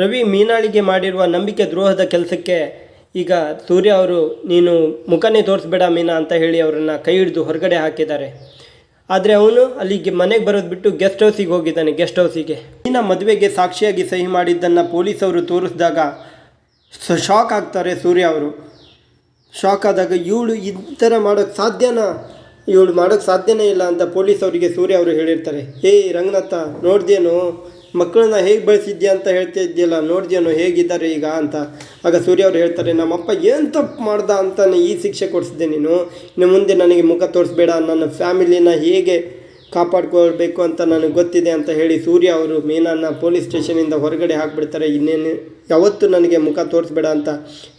ರವಿ ಮೀನಾಳಿಗೆ ಮಾಡಿರುವ ನಂಬಿಕೆ ದ್ರೋಹದ ಕೆಲಸಕ್ಕೆ, ಈಗ ಸೂರ್ಯ ಅವರು, ನೀನು ಮುಖನೇ ತೋರಿಸ್ಬೇಡ ಮೀನಾ ಅಂತ ಹೇಳಿ ಅವರನ್ನು ಕೈ ಹಿಡಿದು ಹೊರಗಡೆ ಹಾಕಿದ್ದಾರೆ. ಆದರೆ ಅವನು ಅಲ್ಲಿಗೆ ಮನೆಗೆ ಬರೋದು ಬಿಟ್ಟು ಗೆಸ್ಟ್ ಹೌಸಿಗೆ ಹೋಗಿದ್ದಾನೆ ಗೆಸ್ಟ್ ಹೌಸಿಗೆ ಮೀನಾ ಮದುವೆಗೆ ಸಾಕ್ಷಿಯಾಗಿ ಸಹಿ ಮಾಡಿದ್ದನ್ನು ಪೊಲೀಸವರು ತೋರಿಸಿದಾಗ ಶಾಕ್ ಆಗ್ತಾರೆ ಸೂರ್ಯ ಅವರು. ಶಾಕ್ ಆದಾಗ ಇವಳು ಈ ಥರ ಮಾಡೋಕ್ಕೆ ಸಾಧ್ಯನಾ? ಇವಳು ಮಾಡೋಕ್ಕೆ ಸಾಧ್ಯನೇ ಇಲ್ಲ ಅಂತ ಪೊಲೀಸ್ ಅವರಿಗೆ ಸೂರ್ಯ ಅವರು ಹೇಳಿರ್ತಾರೆ. ಏಯ್ ರಂಗನಾಥ, ನೋಡ್ದೇನು? ಮಕ್ಕಳನ್ನ ಹೇಗೆ ಬೆಳೆಸಿದ್ಯಾ ಅಂತ ಹೇಳ್ತಾ ಇದ್ದಿಲ್ಲ ನೋಡಿದ್ಯಾನು ಹೇಗಿದ್ದಾರೆ ಈಗ ಅಂತ. ಆಗ ಸೂರ್ಯ ಅವರು ಹೇಳ್ತಾರೆ, ನಮ್ಮಪ್ಪ ಏನು ತಪ್ಪು ಮಾಡ್ದ ಅಂತ ಈ ಶಿಕ್ಷೆ ಕೊಡಿಸಿದೆ ನೀನು. ಇನ್ನು ಮುಂದೆ ನನಗೆ ಮುಖ ತೋರಿಸ್ಬೇಡ, ನನ್ನ ಫ್ಯಾಮಿಲಿನ ಹೇಗೆ ಕಾಪಾಡ್ಕೊಳ್ಬೇಕು ಅಂತ ನನಗೆ ಗೊತ್ತಿದೆ ಅಂತ ಹೇಳಿ ಸೂರ್ಯ ಅವರು ಮೀನನ್ನು ಪೊಲೀಸ್ ಸ್ಟೇಷನಿಂದ ಹೊರಗಡೆ ಹಾಕಿಬಿಡ್ತಾರೆ. ಇನ್ನೇನು ಯಾವತ್ತೂ ನನಗೆ ಮುಖ ತೋರಿಸ್ಬೇಡ ಅಂತ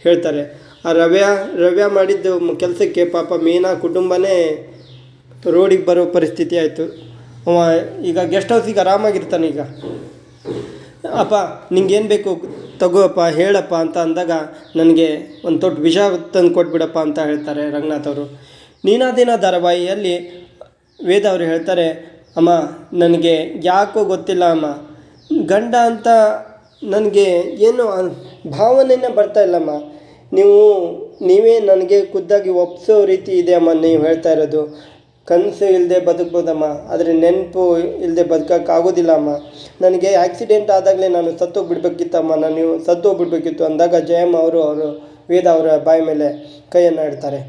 ಹೇಳ್ತಾರೆ. ಆ ರವ್ಯ ರವ್ಯ ಮಾಡಿದ್ದು ಕೆಲಸಕ್ಕೆ ಪಾಪ ಮೀನಾ ಕುಟುಂಬನೇ ರೋಡಿಗೆ ಬರೋ ಪರಿಸ್ಥಿತಿ ಆಯಿತು. ಅವ ಈಗ ಗೆಸ್ಟ್ ಹೌಸಿಗೆ ಆರಾಮಾಗಿರ್ತಾನೆ ಈಗ. ಅಪ್ಪ ನಿಂಗೇನು ಬೇಕು ತಗೋಪ್ಪ, ಹೇಳಪ್ಪ ಅಂತ ಅಂದಾಗ ನನಗೆ ಒಂದು ದೊಡ್ಡ ವಿಷ ತಂದು ಕೊಟ್ಬಿಡಪ್ಪ ಅಂತ ಹೇಳ್ತಾರೆ ರಂಗನಾಥ್ ಅವರು. ನೀನಾದಿನ ಧಾರಾವಾಹಿಯಲ್ಲಿ ವೇದ ಅವರು ಹೇಳ್ತಾರೆ, ಅಮ್ಮ, ನನಗೆ ಯಾಕೋ ಗೊತ್ತಿಲ್ಲ ಅಮ್ಮ. ಗಂಡ ಅಂತ ನನಗೆ ಏನು ಭಾವನೆನೇ ಬರ್ತಾ ಇಲ್ಲಮ್ಮ ನೀವು, ನೀವೇ ನನಗೆ ಖುದ್ದಾಗಿ ಒಪ್ಸೋ ರೀತಿ ಇದೆ ಅಮ್ಮ, ನೀವು ಹೇಳ್ತಾ ಇರೋದು. ಕನಸು ಇಲ್ಲದೆ ಬದುಕ್ಬೋದಮ್ಮ. ಆದರೆ ನೆನಪು ಇಲ್ಲದೆ ಬದುಕೋಕ್ಕಾಗೋದಿಲ್ಲ ಅಮ್ಮ ನನಗೆ ಆಕ್ಸಿಡೆಂಟ್ ಆದಾಗಲೇ ನಾನು ಸತ್ತೋಗ್ಬಿಡ್ಬೇಕಿತ್ತಮ್ಮ. ನಾನು ನೀವು ಸತ್ತೋಗ್ಬಿಡ್ಬೇಕಿತ್ತು ಅಂದಾಗ ಜಯಮ್ಮ ಅವರು ಅವರು ವೇದ ಅವರ ಬಾಯಿ ಮೇಲೆ ಕೈಯನ್ನು ಇಡ್ತಾರೆ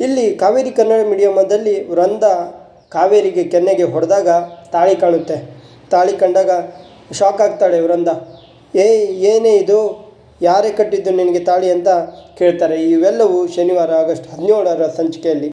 ಇಲ್ಲಿ ಕಾವೇರಿ ಕನ್ನಡ ಮೀಡಿಯಮದಲ್ಲಿ ವೃಂದ ಕಾವೇರಿಗೆ ಕೆನ್ನೆಗೆ ಹೊಡೆದಾಗ ತಾಳಿ ಕಾಣುತ್ತೆ. ತಾಳಿ ಕಂಡಾಗ ಶಾಕ್ ಆಗ್ತಾಳೆ ವೃಂದ. ಏ ಏನೇ ಇದು? ಯಾರೇ ಕಟ್ಟಿದ್ದು ನಿನಗೆ ತಾಳಿ? ಅಂತ ಕೇಳ್ತಾರೆ. ಇವೆಲ್ಲವೂ ಶನಿವಾರ ಆಗಸ್ಟ್ ಹದಿನೇಳರ ಸಂಚಿಕೆಯಲ್ಲಿ.